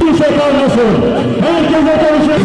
Bu sefer nasıl? Herkese tanışın.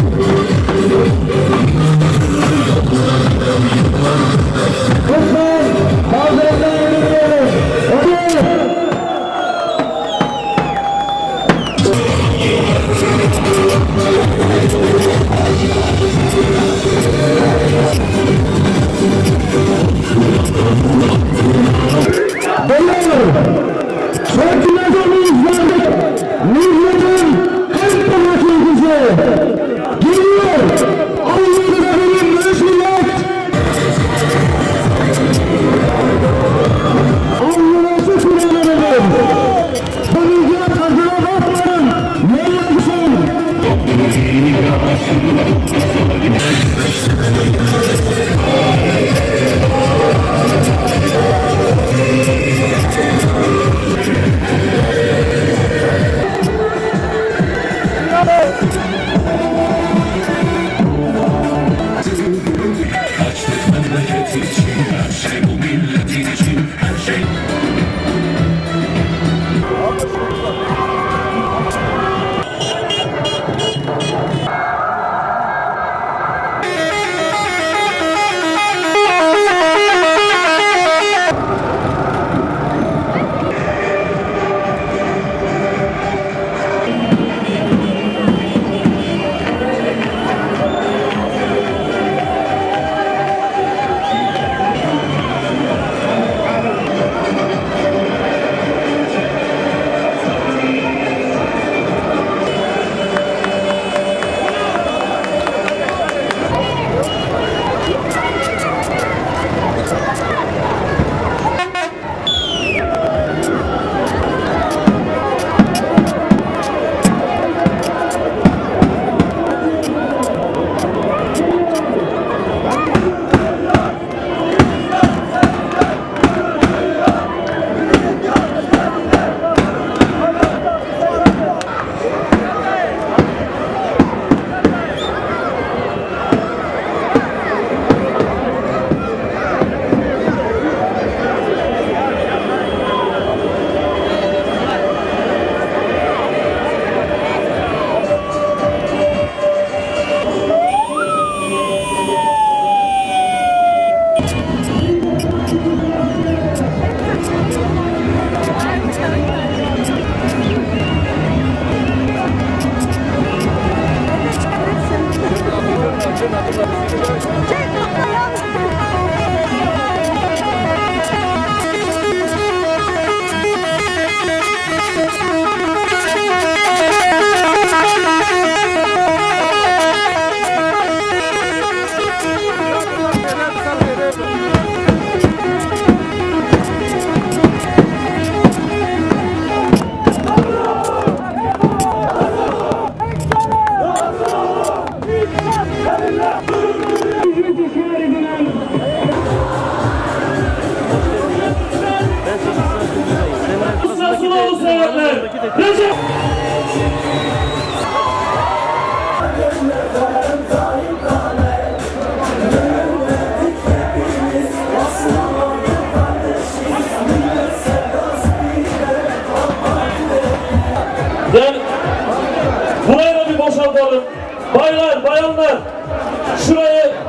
Argentina,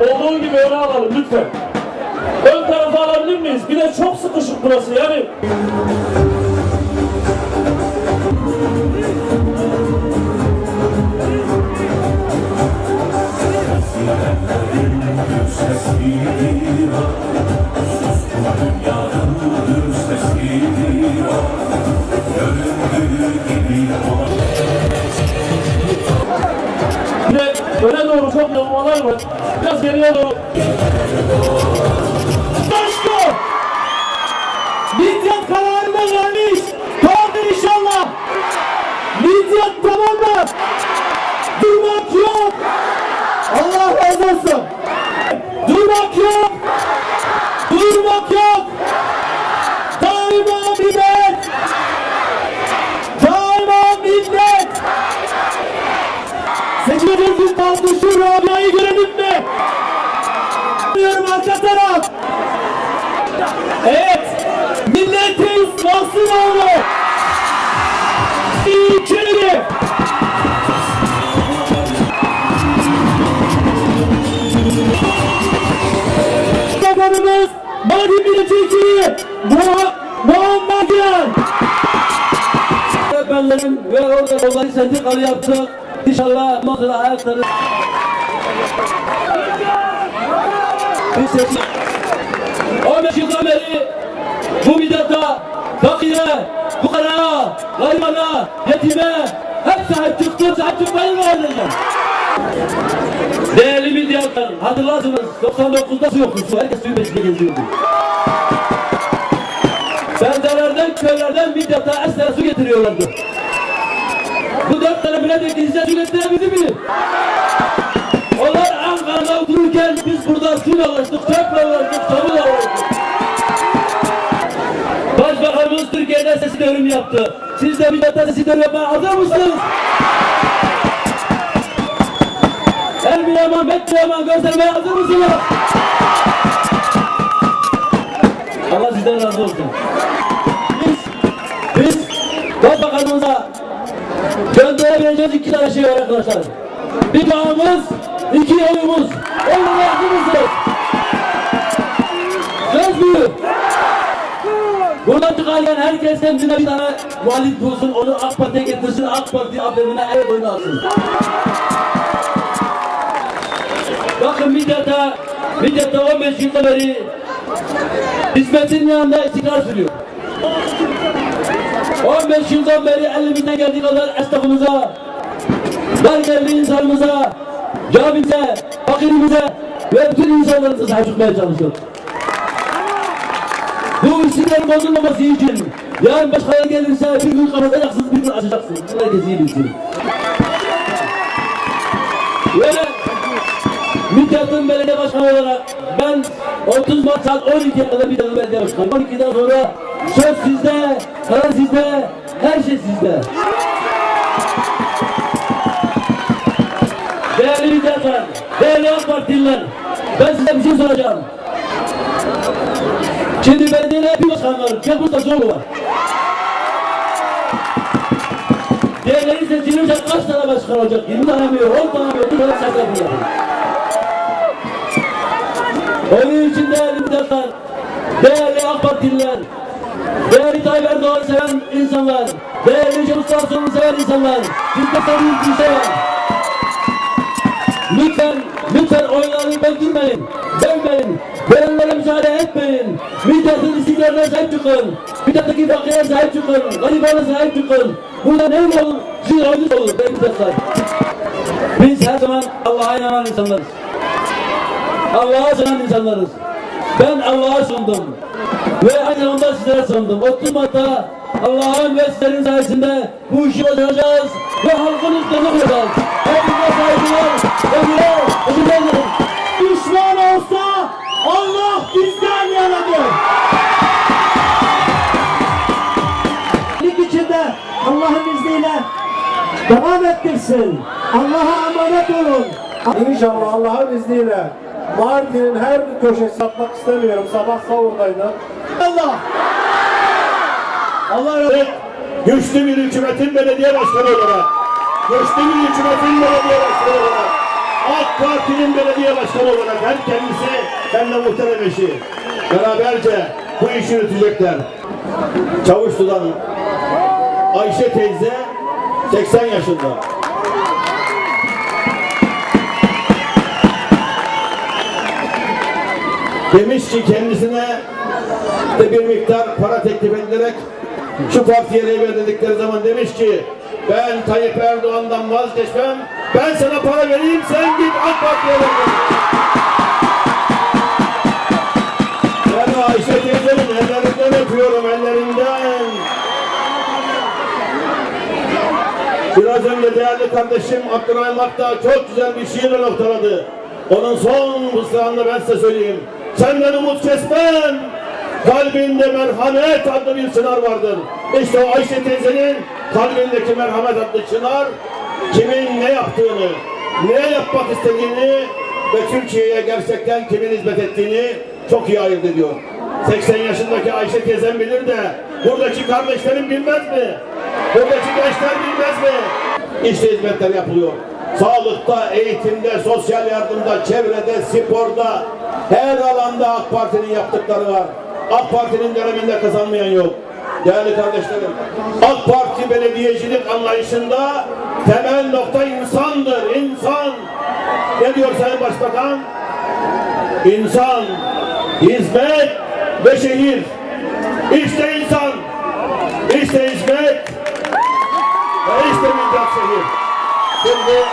olduğu gibi öne alalım lütfen. Ön tarafa alabilir miyiz? Bir de çok sıkışık burası yani. Bir doğru çok yolmalar var. Biraz geriye doğru. Başka! Midyat kararına gelmiş. Kaldır inşallah. Midyat tamam mı? Durmak yok. Allah razı olsun. Durmak yok. Arka taraf. Evet. Milletin Mahsunoğlu. İçeri. Bakanımız Mali Milletvekili Muha- Muhammed Yan. Öğretmenlerim ve orada olayı sendikalı yaptık. İnşallah. Biz seçim... 15 yıldan beri bu millete, fakire, fukara, gayribana, yetime hep sahip çıktım, sahip çıkmayı öğreneceğim. Değerli milyarlar, hatırlarsınız 99'da su yoktu, su herkes suyun peşinde geziyordu. Bendelerden, köylerden milyata esnere su getiriyorlardı. Bu dört tane milletvekili su getirebildi mi? Onlar Ankara'da otururken biz burada suyla uğraştık, çöple uğraştık, sabunla uğraştık. Başbakanımız Türkiye'de sesi devrim yaptı. Siz de millete sesi devrim yapmaya hazır mısınız? El bir yaman, bet bir yaman göstermeye hazır mısınız? Allah sizden razı olsun. Biz, biz Başbakanımıza gönderebileceğimiz iki tane şey var arkadaşlar. Bir bağımız, iki oyumuz. Hazır mısınız? Söz büyük. Buradan çıkarken herkes kendine bir tane muhalif bulsun, onu AK Parti'ye getirsin, AK Parti ablemine el boyunu alsın. Bakın Midyat'a, Midyat'a 15 yılda beri hizmetin yanında istikrar sürüyor. 15 yıldan beri elimizden geldiği kadar esnafımıza, dar geldi insanımıza, camimize, fakirimize ve bütün insanlarımıza sahip çıkmaya çalışıyoruz. Bu isimlerin bozulmaması için yarın başkana gelirse bir gün kapatacaksınız, bir gün açacaksınız. Herkes iyi bilsin. Ve Midyat'ın belediye başkanı olarak ben 30 Mart saat 12'ye kadar Midyat'ın belediye başkanı. 12'den sonra söz sizde, karar sizde, her şey sizde. Değerli Midyatlar, değerli AK Partililer, ben size bir şey soracağım. Şimdi belediyeler bir başkan var, Kebus Taşoğlu var. Diğerleri seçilirse kaç tane başkan olacak? 20 tane mi yok, 10 tane mi yok? Bir tane şaka yapıyor. Onun için değerli müdaflar, değerli AK Partililer, değerli Tayyip Erdoğan'ı seven insanlar, değerli Cem Ustasoğlu'nu seven insanlar, bizde sevdiğiniz bir şey. Lütfen, lütfen oylarını böldürmeyin, bölmeyin, verenlere müsaade etmeyin. Milletin istiklalına sahip çıkın, milletteki fakire sahip çıkın, garibana sahip çıkın. Burada ne olur? Sizin oyunuz olur, değerli müdaflar. Biz her zaman Allah'a inanan insanlarız. Allah'a sunan insanlarız. Ben Allah'a sundum. Ve aynı zamanda sizlere sundum. 30 Mart'ta Allah'ın ve sizlerin sayesinde bu işi başaracağız ve halkın üstüne koyacağız. Hepinize saygılar. Teşekkür ederim. Düşman olsa Allah bizden yanadır. Lig içinde Allah'ın izniyle devam ettirsin. Allah'a emanet olun. İnşallah Allah'ın izniyle Mardin'in her köşesi yapmak istemiyorum. Sabah savurdaydı. Allah. Allah razı. Güçlü bir hükümetin belediye başkanı olarak, güçlü bir hükümetin belediye başkanı olarak, AK Parti'nin belediye başkanı olarak hem kendisi hem de muhterem eşi beraberce bu işi yürütecekler. Çavuşlu'dan Ayşe teyze 80 yaşında. Demiş ki kendisine de bir miktar para teklif edilerek şu partiye reyber dedikleri zaman demiş ki ben Tayyip Erdoğan'dan vazgeçmem ben sana para vereyim sen git AK Parti'ye ver. Ben Ayşe teyzenin ellerinden öpüyorum ellerinden. Biraz önce değerli kardeşim Abdurrahim Akta çok güzel bir şiirle noktaladı. Onun son mısrağını ben size söyleyeyim. Senden umut kesmem. Kalbinde merhamet adlı bir çınar vardır. İşte o Ayşe teyzenin kalbindeki merhamet adlı çınar kimin ne yaptığını, ne yapmak istediğini ve Türkiye'ye gerçekten kimin hizmet ettiğini çok iyi ayırt ediyor. 80 yaşındaki Ayşe teyzem bilir de buradaki kardeşlerim bilmez mi? Buradaki gençler bilmez mi? İşte hizmetler yapılıyor. Sağlıkta, eğitimde, sosyal yardımda, çevrede, sporda, her alanda AK Parti'nin yaptıkları var. AK Parti'nin döneminde kazanmayan yok. Değerli kardeşlerim, AK Parti belediyecilik anlayışında temel nokta insandır, insan. Ne diyor Sayın Başbakan? İnsan, hizmet ve şehir. İşte insan, işte hizmet ve işte millet şehir. Şimdi